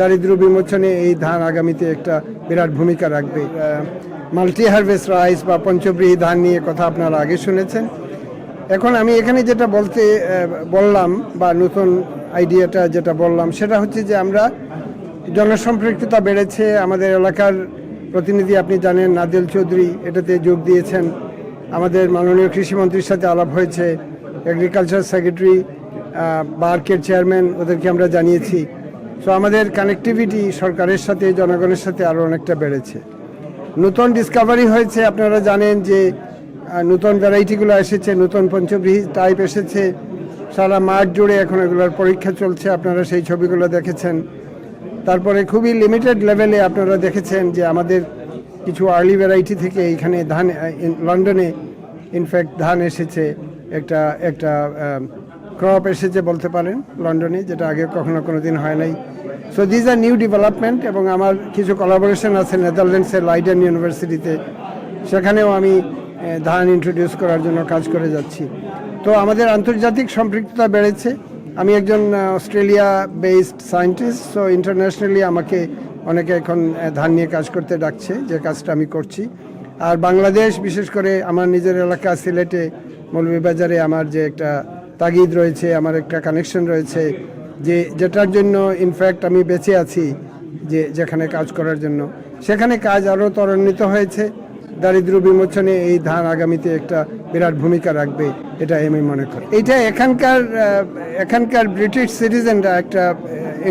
দারিদ্র বিমোচনে এই ধান আগামীতে একটা বিরাট ভূমিকা রাখবে। মাল্টি হারভেস্ট রাইস বা পঞ্চব্রীহি ধান নিয়ে কথা আপনারা আগে শুনেছেন। এখন আমি এখানে যেটা বলতে বললাম বা নতুন আইডিয়াটা যেটা বললাম, সেটা হচ্ছে যে আমরা জনসম্পৃক্ততা বেড়েছে। আমাদের এলাকার প্রতিনিধি আপনি জানেন, নাদিল চৌধুরী এটাতে যোগ দিয়েছেন। আমাদের মাননীয় কৃষিমন্ত্রীর সাথে আলাপ হয়েছে। এগ্রিকালচার সেক্রেটারি বার্কের চেয়ারম্যান ওদেরকে আমরা জানিয়েছি। সো আমাদের কানেক্টিভিটি সরকারের সাথে, জনগণের সাথে আরও অনেকটা বেড়েছে। নতুন ডিসকাভারি হয়েছে, আপনারা জানেন যে নতুন ভ্যারাইটিগুলো এসেছে, নতুন পঞ্চব্রীহি টাইপ এসেছে। সারা মাঠ জুড়ে এখন এগুলোর পরীক্ষা চলছে, আপনারা সেই ছবিগুলো দেখেছেন। তারপরে খুবই লিমিটেড লেভেলে আপনারা দেখেছেন যে, আমাদের কিছু আর্লি ভ্যারাইটি থেকে এইখানে ধান লন্ডনে ইনফ্যাক্ট ধান এসেছে, একটা একটা ক্রপ এসেছে বলতে পারেন লন্ডনে যেটা আগে কখনো কোনো দিন হয় নাই। So these are new development এবং আমার কিছু কলাবোরেশন আছে নেদারল্যান্ডসের লাইডেন ইউনিভার্সিটিতে সেখানেও আমি ধান ইন্ট্রোডিউস করার জন্য কাজ করে যাচ্ছি। তো আমাদের আন্তর্জাতিক সম্পৃক্ততা বেড়েছে। আমি একজন Australia based scientist so internationally আমাকে অনেকে এখন ধান নিয়ে কাজ করতে ডাকছে, যে কাজটা আমি করছি। আর বাংলাদেশ, বিশেষ করে আমার নিজের এলাকা সিলেটে, মৌলভীবাজারে আমার যে একটা তাগিদ রয়েছে, আমার একটা কানেকশন রয়েছে যে যেটার জন্য ইনফ্যাক্ট আমি বেঁচে আছি যে যেখানে কাজ করার জন্য। সেখানে কাজ আরও ত্বরান্বিত হয়েছে। দারিদ্র বিমোচনে এই ধান আগামীতে একটা বিরাট ভূমিকা রাখবে এটা আমি মনে করি। এটা এখানকার এখানকার ব্রিটিশ সিটিজেনরা একটা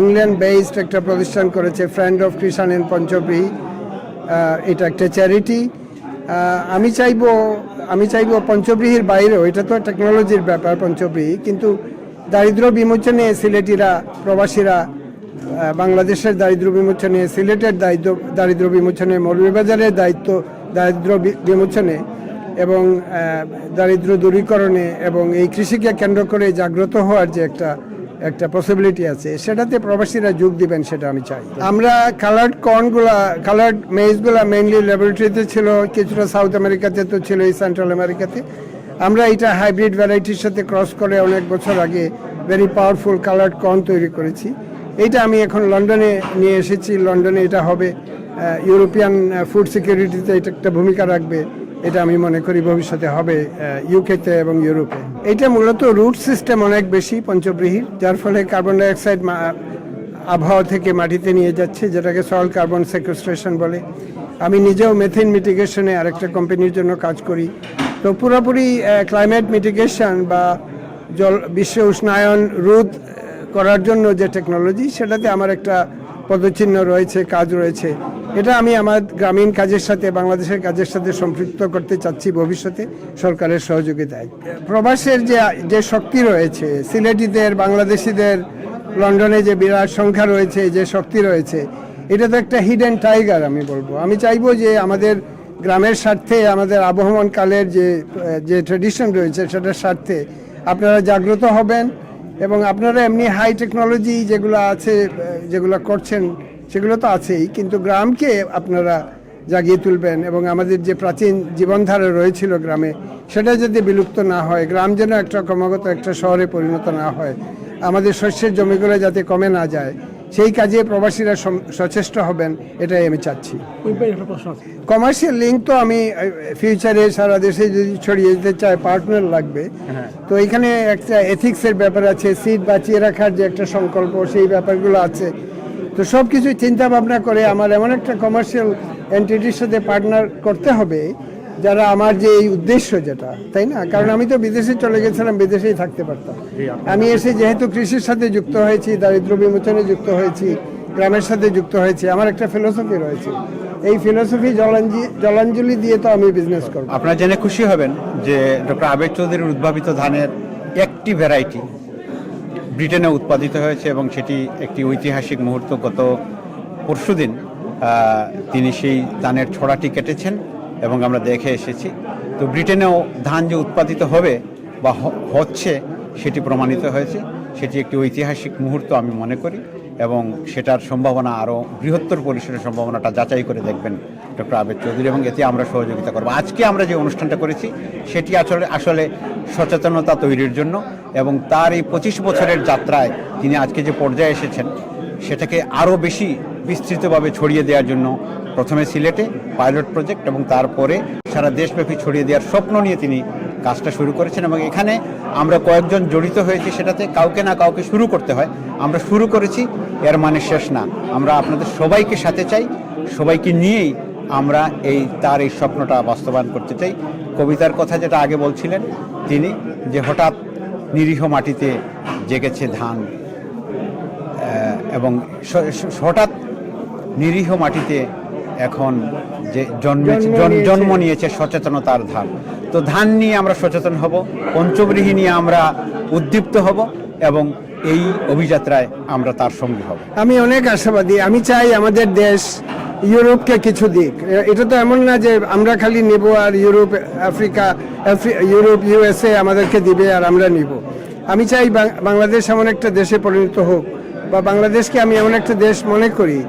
ইংল্যান্ড বেসড একটা প্রতিষ্ঠান করেছে friend of Krishan and Panchabrihi ah, এটা একটা চ্যারিটি আমি চাইব আমি চাইব পঞ্চব্রীহির বাইরেও এটা তো টেকনোলজির ব্যাপার পঞ্চব্রীহি কিন্তু দারিদ্র বিমোচনে সিলেটিরা প্রবাসীরা বাংলাদেশের দারিদ্র বিমোচনে, সিলেটের দারিদ্র দারিদ্র বিমোচনে, মৌলভীবাজারের দায়িত্ব দারিদ্র বিমোচনে এবং দারিদ্র দূরীকরণে এবং এই কৃষিকে কেন্দ্র করে জাগ্রত হওয়ার যে একটা একটা পসিবিলিটি আছে, সেটাতে প্রবাসীরা যোগ দিবেন সেটা আমি চাই। আমরা কালার্ড কর্নগুলা কালার্ড মেজগুলা মেইনলি ল্যাবরেটরিতে ছিল, কিছুটা সাউথ আমেরিকাতে তো ছিল, এই সেন্ট্রাল আমেরিকাতে আমরা এটা হাইব্রিড ভ্যারাইটির সাথে ক্রস করে অনেক বছর আগে ভেরি পাওয়ারফুল কালার্ড কর্ন তৈরি করেছি। এইটা আমি এখন লন্ডনে নিয়ে এসেছি। লন্ডনে এটা হবে ইউরোপিয়ান ফুড সিকিউরিটিতে এটা একটা ভূমিকা রাখবে। এটা আমি মনে করি ভবিষ্যতে হবে ইউকেতে এবং ইউরোপে এটা মূলত রুট সিস্টেম অনেক বেশি পঞ্চব্রীহির যার ফলে কার্বন ডাইঅক্সাইড আবহাওয়া থেকে মাটিতে নিয়ে যাচ্ছে, যেটাকে সয়েল কার্বন সেকুস্ট্রেশন বলে। আমি নিজেও মেথিন মিটিগেশনে আরেকটা কোম্পানির জন্য কাজ করি। তো পুরোপুরি ক্লাইমেট মিটিগেশন বা জল, বিশ্ব উষ্ণায়ন রোধ করার জন্য যে টেকনোলজি সেটাতে আমার একটা পদচিহ্ন রয়েছে, কাজ রয়েছে। এটা আমি আমার গ্রামীণ কাজের সাথে, বাংলাদেশের কাজের সাথে সম্পৃক্ত করতে চাচ্ছি ভবিষ্যতে সরকারের সহযোগিতায়। প্রবাসের যে যে শক্তি রয়েছে, সিলেটিদের, বাংলাদেশিদের, লন্ডনে যে বিরাট সংখ্যা রয়েছে, যে শক্তি রয়েছে এটা তো একটা হিডেন টাইগার আমি বলব। আমি চাইব যে আমাদের গ্রামের স্বার্থে, আমাদের আবহমান কালের যে যে ট্রেডিশন রয়েছে সেটার স্বার্থে আপনারা জাগ্রত হবেন এবং আপনারা এমনি হাই টেকনোলজি যেগুলো আছে যেগুলো করছেন সেগুলো তো আছেই, কিন্তু গ্রামকে আপনারা জাগিয়ে তুলবেন এবং আমাদের যে প্রাচীন জীবনধারা রয়েছিল গ্রামে সেটা যদি বিলুপ্ত না হয়, গ্রাম যেন একটা ক্রমাগত একটা শহরে পরিণত না হয়, আমাদের শস্যের জমিগুলো যাতে কমে না যায় সেই কাজে প্রবাসীরা সচেষ্ট হবেন এটাই আমি চাচ্ছি। কমার্শিয়াল লিঙ্ক তো আমি ফিউচারে সারা দেশে যদি ছড়িয়ে যেতে চাই পার্টনার লাগবে। তো এখানে একটা এথিক্সের ব্যাপার আছে সিট বাঁচিয়ে রাখার যে একটা সংকল্প সেই ব্যাপারগুলো আছে। তো সব কিছু চিন্তা ভাবনা করে আমার এমন একটা কমার্শিয়াল এন্টিটির সাথে পার্টনার করতে হবে যারা আমার যে এই উদ্দেশ্য যেটা তাই না? কারণ আমি তো বিদেশে চলে গেছিলাম বিদেশেই থাকতে পারতাম। আমি এসে যেহেতু কৃষির সাথে যুক্ত হয়েছি দারিদ্র বিমোচনে যুক্ত হয়েছি গ্রামের সাথে যুক্ত হয়েছি আমার একটা ফিলোসফি রয়েছে। এই ফিলোসফি জলাঞ্জি জলাঞ্জলি দিয়ে তো আমি বিজনেস করব। আপনারা জেনে খুশি হবেন যে ডক্টর আবেদ চৌধুরীর উদ্ভাবিত ধানের একটি ভ্যারাইটি ব্রিটেনে উৎপাদিত হয়েছে এবং সেটি একটি ঐতিহাসিক মুহূর্ত। গত পরশুদিন তিনি সেই ধানের ছড়াটি কেটেছেন। এবং আমরা দেখে এসেছি। তো ব্রিটেনেও ধান যে উৎপাদিত হবে বা হচ্ছে সেটি প্রমাণিত হয়েছে। সেটি একটি ঐতিহাসিক মুহূর্ত আমি মনে করি এবং সেটার সম্ভাবনা আরও বৃহত্তর পরিসরের সম্ভাবনাটা যাচাই করে দেখবেন ডক্টর আবেদ চৌধুরী এবং এতে আমরা সহযোগিতা করব। আজকে আমরা যে অনুষ্ঠানটা করেছি সেটি আসলে আসলে সচেতনতা তৈরির জন্য এবং তার এই পঁচিশ বছরের যাত্রায় তিনি আজকে যে পর্যায়ে এসেছেন সেটাকে আরও বেশি বিস্তৃতভাবে ছড়িয়ে দেওয়ার জন্য প্রথমে সিলেটে পাইলট প্রজেক্ট এবং তারপরে সারা দেশব্যাপী ছড়িয়ে দেওয়ার স্বপ্ন নিয়ে তিনি কাজটা শুরু করেছেন এবং এখানে আমরা কয়েকজন জড়িত হয়েছি সেটাতে কাউকে না কাউকে শুরু করতে হয়। আমরা শুরু করেছি, এর মানে শেষ না। আমরা আপনাদের সবাইকে সাথে চাই, সবাইকে নিয়েই আমরা এই, তার এই স্বপ্নটা বাস্তবায়ন করতে চাই। কবিতার কথা যেটা আগে বলছিলেন তিনি, যে হঠাৎ নিরীহ মাটিতে জেগেছে ধান এবং হঠাৎ নিরীহ মাটিতে এখন যে জন্মেছে জন্ম নিয়েছে। সচেতনতার ধান তো ধান নিয়ে আমরা সচেতন হব পঞ্চব্রীহি নিয়ে আমরা উদ্দীপ্ত হব এবং এই অভিযাত্রায় আমরা তার সঙ্গে হব। আমি অনেক আশাবাদী। আমি চাই আমাদের দেশ ইউরোপকে কিছু দিক। এটা তো এমন না যে আমরা খালি নেব আর ইউরোপ আফ্রিকা আফ্রি- ইউরোপ ইউএসএ আমাদেরকে দিবে আর আমরা নিব। আমি চাই বাংলাদেশ এমন একটা দেশে পরিণত হোক বা বাংলাদেশকে আমি এমন একটা দেশ মনে করি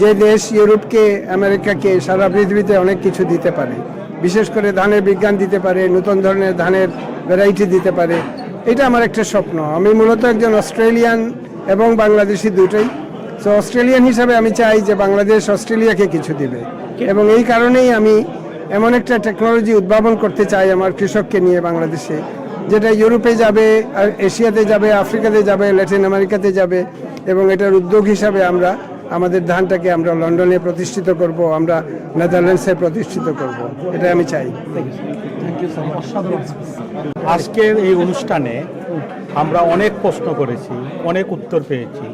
যে দেশ ইউরোপকে, আমেরিকাকে, সারা পৃথিবীতে অনেক কিছু দিতে পারে। বিশেষ করে ধানের বিজ্ঞান দিতে পারে, নতুন ধরনের ধানের ভ্যারাইটি দিতে পারে। এটা আমার একটা স্বপ্ন। আমি মূলত একজন অস্ট্রেলিয়ান এবং বাংলাদেশি দুটোই। তো অস্ট্রেলিয়ান হিসাবে আমি চাই যে বাংলাদেশ অস্ট্রেলিয়াকে কিছু দিবে। এবং এই কারণেই আমি এমন একটা টেকনোলজি উদ্ভাবন করতে চাই আমার কৃষককে নিয়ে বাংলাদেশে, যেটা ইউরোপে যাবে এশিয়াতে যাবে, আফ্রিকাতে যাবে, ল্যাটিন আমেরিকাতে যাবে, এবং এটার উদ্যোগ হিসাবে আমরা আমাদের ধানটাকে আমরা লন্ডনে প্রতিষ্ঠিত করব, আমরা নেদারল্যান্ডসে প্রতিষ্ঠিত করব। এটা আমি চাই। আজকের এই অনুষ্ঠানে আমরা অনেক প্রশ্ন করেছি, অনেক উত্তর পেয়েছি,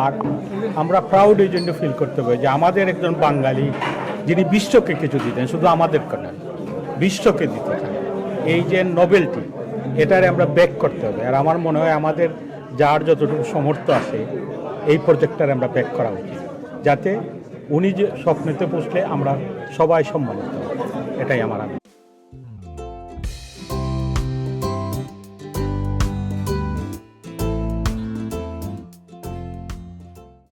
আর আমরা প্রাউড এই জন্য ফিল করতে পারি যে আমাদের একজন বাঙালি, যিনি বিশ্বকে কিছু দিতেন, শুধু আমাদেরকে নয়, বিশ্বকে দিতে চান এই যে নোবেলটি এটারে আমরা ব্যাক করতে হবে। আর আমার মনে হয় আমাদের যার যতটুকু সমর্থ আছে এই প্রজেক্টটার আমরা ব্যাক করা উচিত। যাতে উনি যে স্বপ্নেতে পৌঁছলে আমরা সবাই সম্মানিত। এটাই আমার আগ্রহ